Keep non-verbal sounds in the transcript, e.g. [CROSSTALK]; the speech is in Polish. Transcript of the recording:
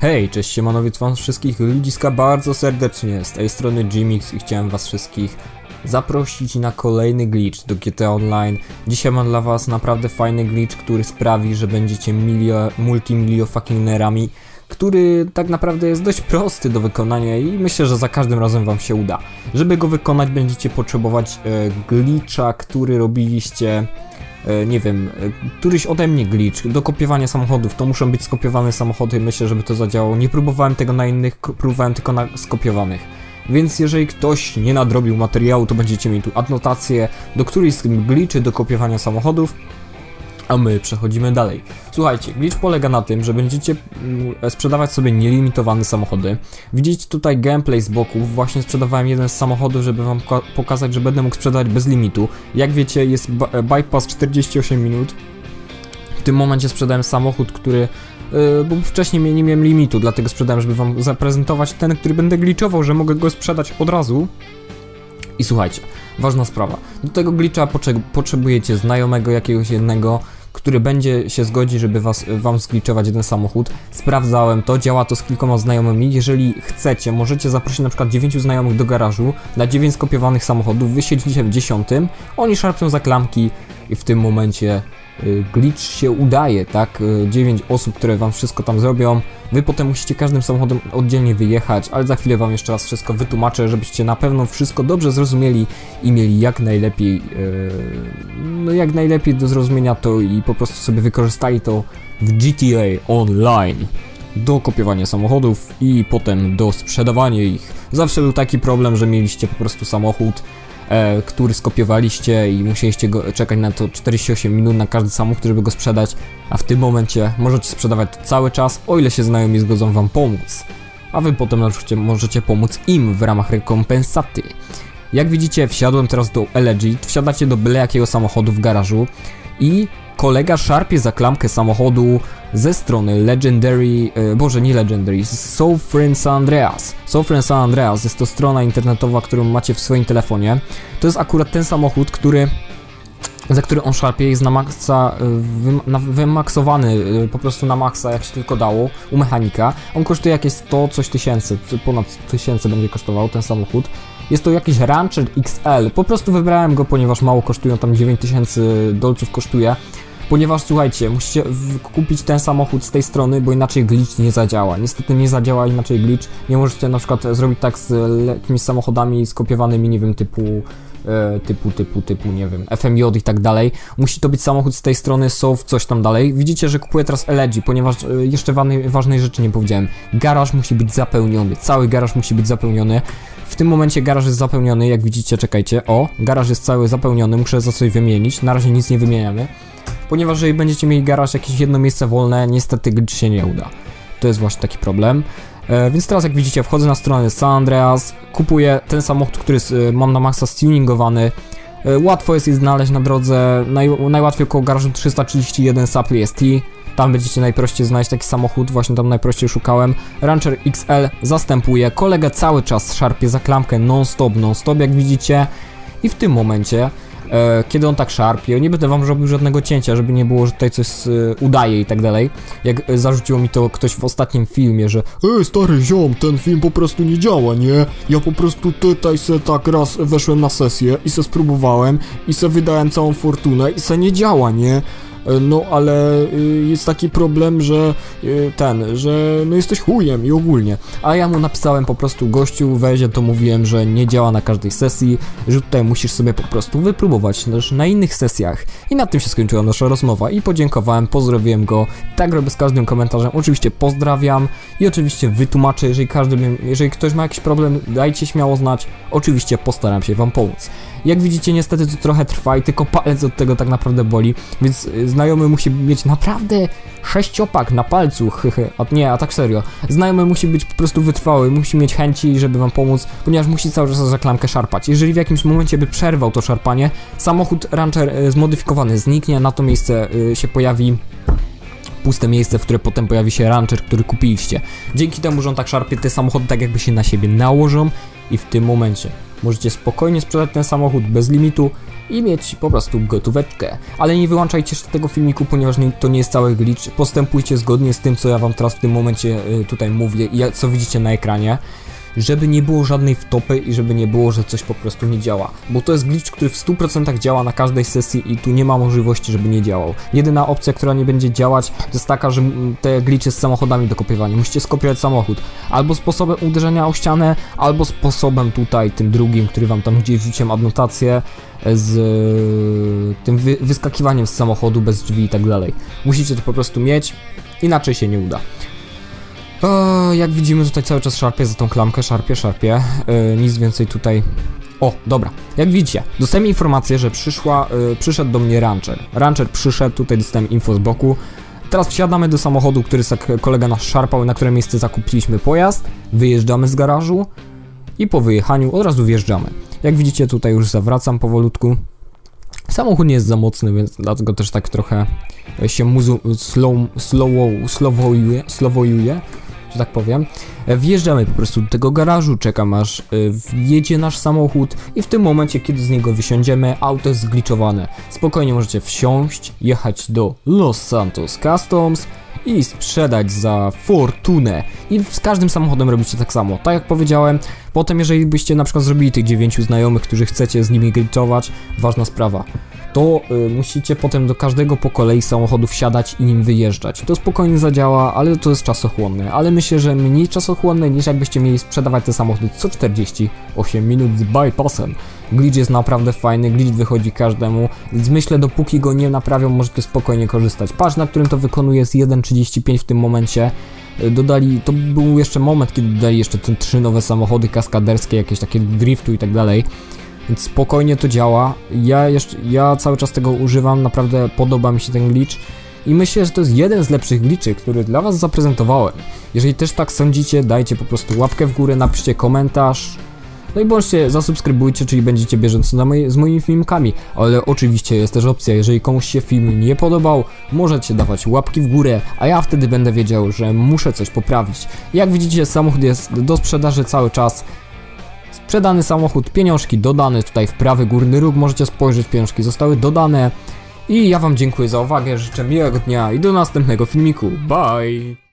Hej, cześć siemanowiec wam wszystkich ludziska bardzo serdecznie, z tej strony Jimix i chciałem was wszystkich zaprosić na kolejny glitch do GTA Online. Dzisiaj mam dla was naprawdę fajny glitch, który sprawi, że będziecie milio, multimilio fucking nerami, który tak naprawdę jest dość prosty do wykonania i myślę, że za każdym razem wam się uda. Żeby go wykonać będziecie potrzebować e, glitcha, który robiliście nie wiem, e, któryś ode mnie glitch do kopiowania samochodów, to muszą być skopiowane samochody, myślę, żeby to zadziałało. Nie próbowałem tego na innych, próbowałem tylko na skopiowanych. Więc jeżeli ktoś nie nadrobił materiału, to będziecie mieli tu adnotację do którejś z glitchy do kopiowania samochodów. A my przechodzimy dalej. Słuchajcie, glitch polega na tym, że będziecie mm, sprzedawać sobie nielimitowane samochody. Widzicie tutaj gameplay z boku. Właśnie sprzedawałem jeden z samochodów, żeby wam poka- pokazać, że będę mógł sprzedawać bez limitu. Jak wiecie, jest bypass 48 minut. W tym momencie sprzedałem samochód, który Yy, bo wcześniej nie miałem limitu, dlatego sprzedałem, żeby wam zaprezentować ten, który będę glitchował, że mogę go sprzedać od razu. I słuchajcie, ważna sprawa. Do tego glitcha potrze- potrzebujecie znajomego jakiegoś jednego, który będzie się zgodzi, żeby was, wam zgliczować jeden samochód. Sprawdzałem to, działa to z kilkoma znajomymi. Jeżeli chcecie, możecie zaprosić na przykład 9 znajomych do garażu na 9 skopiowanych samochodów, wy siedzicie w 10, oni szarpią za klamki i w tym momencie y, glitch się udaje, tak? 9 osób, które wam wszystko tam zrobią. Wy potem musicie każdym samochodem oddzielnie wyjechać, ale za chwilę wam jeszcze raz wszystko wytłumaczę, żebyście na pewno wszystko dobrze zrozumieli i mieli jak najlepiej, yy, no jak najlepiej do zrozumienia to i po prostu sobie wykorzystali to w GTA Online do kopiowania samochodów i potem do sprzedawania ich. Zawsze był taki problem, że mieliście po prostu samochód, e, który skopiowaliście i musieliście go czekać na to 48 minut na każdy samochód, żeby go sprzedać, a w tym momencie możecie sprzedawać to cały czas, o ile się znajomi zgodzą wam pomóc. A wy potem na przykład możecie pomóc im w ramach rekompensaty. Jak widzicie, wsiadłem teraz do LG, wsiadacie do byle jakiego samochodu w garażu i kolega szarpie za klamkę samochodu ze strony Legendary, e, boże nie Legendary, Soulfriend San Andreas. Soulfriend San Andreas jest to strona internetowa, którą macie w swoim telefonie. To jest akurat ten samochód, który za który on szarpie jest na maksa, y, wym, na, wymaksowany y, po prostu na maksa jak się tylko dało u mechanika. On kosztuje jakieś 100 coś tysięcy, ponad tysięcy będzie kosztował ten samochód. Jest to jakiś Rancher XL, po prostu wybrałem go, ponieważ mało kosztują, tam 9000 dolców kosztuje. Ponieważ słuchajcie, musicie kupić ten samochód z tej strony, bo inaczej glitch nie zadziała. Niestety nie zadziała inaczej glitch. Nie możecie na przykład zrobić tak z jakimiś samochodami skopiowanymi, nie wiem, typu e, typu, typu, typu, nie wiem, FMJ i tak dalej. Musi to być samochód z tej strony, SOV, coś tam dalej. Widzicie, że kupuję teraz LG, ponieważ e, jeszcze ważnej, ważnej rzeczy nie powiedziałem. Garaż musi być zapełniony, cały garaż musi być zapełniony. W tym momencie garaż jest zapełniony, jak widzicie, czekajcie, o, garaż jest cały zapełniony, muszę za coś wymienić, na razie nic nie wymieniamy. Ponieważ jeżeli będziecie mieli garaż, jakieś jedno miejsce wolne, niestety glitch się nie uda. To jest właśnie taki problem. E, więc teraz jak widzicie wchodzę na stronę San Andreas, kupuję ten samochód, który jest, e, mam na maksa stuningowany. E, łatwo jest je znaleźć na drodze, naj, najłatwiej koło garażu 331 Supply ST. Tam będziecie najprościej znaleźć taki samochód, właśnie tam najprościej szukałem. Rancher XL zastępuje, kolega cały czas szarpie za klamkę non-stop, non-stop jak widzicie. I w tym momencie e, kiedy on tak szarpie, nie będę wam robił żadnego cięcia, żeby nie było, że tutaj coś e, udaje i tak dalej. Jak e, zarzuciło mi to ktoś w ostatnim filmie, że Ej, stary ziom, ten film po prostu nie działa, nie? Ja po prostu tutaj se tak raz weszłem na sesję i se spróbowałem i se wydałem całą fortunę i se nie działa, nie? No, ale y, jest taki problem, że y, ten, że no jesteś chujem i ogólnie. A ja mu napisałem po prostu gościu, weź, to mówiłem, że nie działa na każdej sesji, że tutaj musisz sobie po prostu wypróbować też na innych sesjach. I na tym się skończyła nasza rozmowa i podziękowałem, pozdrowiłem go. Tak robię z każdym komentarzem. Oczywiście pozdrawiam i oczywiście wytłumaczę, jeżeli każdy, jeżeli ktoś ma jakiś problem, dajcie śmiało znać. Oczywiście postaram się wam pomóc. Jak widzicie, niestety to trochę trwa i tylko palec od tego tak naprawdę boli, więc y, znajomy musi mieć naprawdę sześciopak na palcu, [LAUGHS] a nie, a tak serio. Znajomy musi być po prostu wytrwały, musi mieć chęci, żeby wam pomóc, ponieważ musi cały czas za klamkę szarpać. Jeżeli w jakimś momencie by przerwał to szarpanie, samochód Rancher y, zmodyfikowany zniknie, na to miejsce y, się pojawi puste miejsce, w które potem pojawi się Rancher, który kupiliście. Dzięki temu, że on tak szarpie, te samochody tak jakby się na siebie nałożą i w tym momencie możecie spokojnie sprzedać ten samochód bez limitu i mieć po prostu gotóweczkę. Ale nie wyłączajcie jeszcze tego filmiku, ponieważ nie, to nie jest cały glitch. Postępujcie zgodnie z tym, co ja wam teraz w tym momencie y, tutaj mówię i co widzicie na ekranie. Żeby nie było żadnej wtopy i żeby nie było, że coś po prostu nie działa. Bo to jest glitch, który w 100% działa na każdej sesji i tu nie ma możliwości, żeby nie działał. Jedyna opcja, która nie będzie działać, to jest taka, że te glitche z samochodami do kopiowania. Musicie skopiować samochód. Albo sposobem uderzenia o ścianę, albo sposobem tutaj, tym drugim, który wam tam gdzieś wrzuciłem adnotację z e, tym wy wyskakiwaniem z samochodu bez drzwi i tak dalej. Musicie to po prostu mieć, inaczej się nie uda. O, jak widzimy tutaj cały czas szarpie za tą klamkę, szarpie, szarpie. E, nic więcej tutaj. O, dobra. Jak widzicie, dostałem informację, że przyszła, e, przyszedł do mnie rancher. Rancher przyszedł, tutaj dostałem info z boku. Teraz wsiadamy do samochodu, który kolega nasz szarpał, na które miejsce zakupiliśmy pojazd. Wyjeżdżamy z garażu i po wyjechaniu od razu wjeżdżamy. Jak widzicie, tutaj już zawracam powolutku. Samochód nie jest za mocny, więc dlatego też tak trochę się muzu slow, slow, slowojuje, slowojuje, że tak powiem. E, Wjeżdżamy po prostu do tego garażu, czekam aż y, wjedzie nasz samochód i w tym momencie, kiedy z niego wysiądziemy, auto jest zgliczowane. Spokojnie możecie wsiąść, jechać do Los Santos Customs i sprzedać za fortunę. I z każdym samochodem robicie tak samo. Tak jak powiedziałem, potem jeżeli byście na przykład zrobili tych dziewięciu znajomych, którzy chcecie z nimi glitchować, ważna sprawa to y, musicie potem do każdego po kolei samochodu wsiadać i nim wyjeżdżać. To spokojnie zadziała, ale to jest czasochłonne. Ale myślę, że mniej czasochłonne niż jakbyście mieli sprzedawać te samochody co 48 minut z bypassem. Glitch jest naprawdę fajny, glitch wychodzi każdemu, więc myślę, dopóki go nie naprawią, możecie spokojnie korzystać. Patrz, na którym to wykonuje jest 1.35 w tym momencie. Y, Dodali, to był jeszcze moment, kiedy dodali jeszcze te trzy nowe samochody kaskaderskie, jakieś takie driftu i tak dalej. Więc spokojnie to działa. Ja jeszcze, ja cały czas tego używam, naprawdę podoba mi się ten glitch. I myślę, że to jest jeden z lepszych glitchy, który dla was zaprezentowałem. Jeżeli też tak sądzicie, dajcie po prostu łapkę w górę, napiszcie komentarz. No i bądźcie, zasubskrybujcie, czyli będziecie bieżący na moi, z moimi filmikami. Ale oczywiście jest też opcja, jeżeli komuś się film nie podobał, możecie dawać łapki w górę, a ja wtedy będę wiedział, że muszę coś poprawić. Jak widzicie, samochód jest do sprzedaży cały czas. Sprzedany samochód, pieniążki dodane tutaj w prawy górny róg, możecie spojrzeć, pieniążki zostały dodane. I ja wam dziękuję za uwagę, życzę miłego dnia i do następnego filmiku. Bye!